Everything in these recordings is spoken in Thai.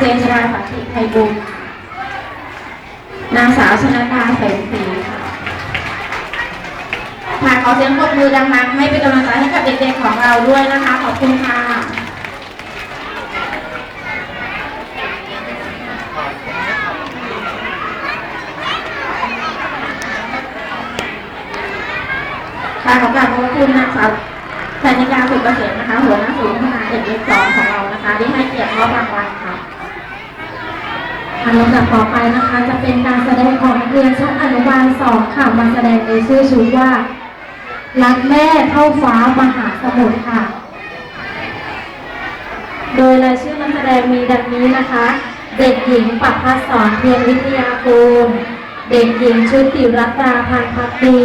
เจนจราสันติไทยบุญนางสาวชนะตาแสงสีค่ะค่ะขอเสียงปรบมือดังๆให้เป็นกำลังใจให้กับเด็กๆของเราด้วยนะคะ ขอบคุณค่ะค่ะขอบคุณนางสาวธนิกาสุขเกษมนะคะหัวหน้าศูนย์พัฒนาเด็กเล็กสองของเรานะคะที่ให้เกียรติมอบรางวัลค่ะ อันลำดับต่อไปนะคะ จะเป็นการแสดงของนักเรียนชั้นอนุบาลสองค่ะมาแสดงในชื่อชุดว่า รักแม่เท่าฟ้ามหาสมุทรค่ะ โดยรายชื่อนักแสดงมีดังนี้นะคะ เด็กหญิงปัภสอนเพียรวิทยากูลเด็กหญิงชุติรัตราพันธ์พักดี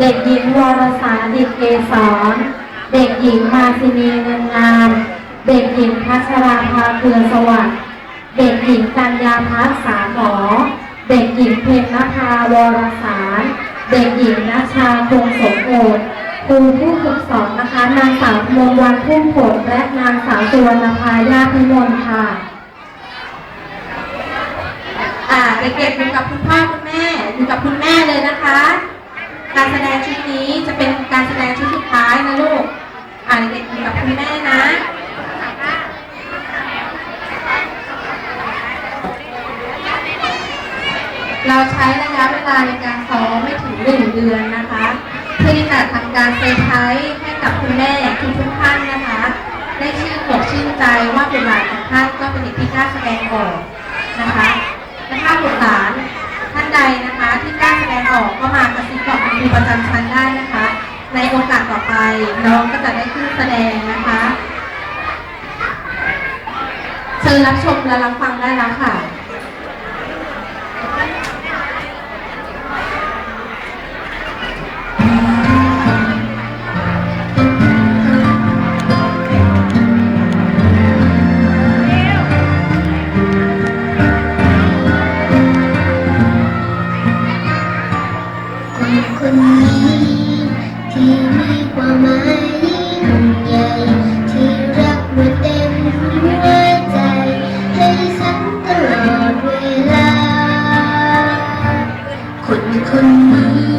เด็กหญิงวรสาดิเกษรเด็กหญิงมาซินีเงินงาม เด็กหญิงพัชราภาเครือสวัสดิ์ เด็กหญิงกัญญาพัฒน์สาหมอ เด็กหญิงเพญนภาวรสาร เด็กหญิงนัชชาคงสมโอดครูผู้ฝึกสอนนะคะนางสาวมงวันพุ่มผลและนางสาวสุวรรณภายาพิมลค่ะอ่าเด็กๆอยู่กับคุณพ่อคุณแม่อยู่กับคุณแม่เลยนะคะ การแสดงชุดนี้จะเป็นการแสดงชุดสุดท้ายนะลูกอ่าเด็กๆอยู่กับคุณแม่นะ เราใช้ระยะเวลาในการซ้อมไม่ถึงหนึ่งเดือนนะคะ เพื่อที่จะทำการเซอร์ไพรส์ให้กับคุณแม่ทุกทุกท่านนะคะ ได้ชื่นอกชื่นใจว่าบุตรหลานของท่านก็เป็นเด็กที่กล้าแสดงออกนะคะและถ้าบุตรหลานท่านใดนะคะ ที่กล้าแสดงออกก็มากระซิบบอกคุณครูประจำชั้นได้นะคะ ในโอกาสต่อไปน้องก็จะได้ขึ้นแสดงนะคะเชิญรับชมและรับฟังได้แล้วค่ะ ค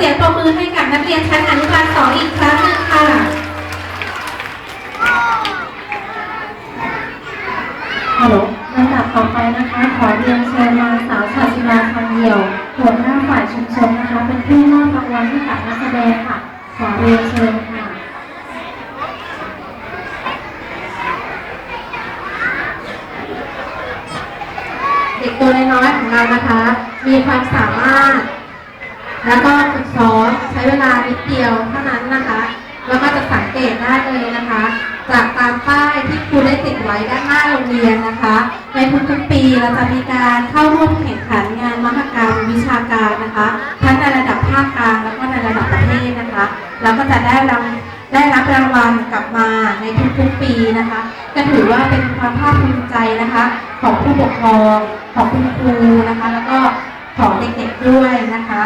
สียงปรบมือให้กับนักเรียนชั้นอนุบาลสองอีกครั้งหนึ่งค่ะ ฮัลโหลลำดับต่อไปนะคะ ขอเรียนเชิญนางสาวชาชิลาคำเดียว หัวหน้าฝ่ายชุมชนนะคะ เป็นผู้มอบรางวัลให้กับนักแสดงค่ะ ขอเรียนเชิญค่ะ เด็กตัวน้อยๆของเรานะคะ มีความสามารถ แล้วก็ฝึกซ้อมใช้เวลา นิดเดียวเท่านั้นนะคะ แล้วก็จะสังเกตได้เลยนะคะ จากตามป้ายที่ครูได้ติดไว้ด้านหน้าโรงเรียนนะคะ ในทุกๆปีเราจะมีการเข้าร่วมแข่งขันงานมหกรรมวิชาการนะคะ ทั้งในระดับภาคกลางแล้วก็ในระดับประเทศนะคะ แล้วก็จะได้รางได้รับรางวัลกลับมาในทุกๆปีนะคะ ก็ถือว่าเป็นความภาคภูมิใจนะคะ ของผู้ปกครองของคุณครูนะคะ แล้วก็ของเด็กๆด้วยนะคะ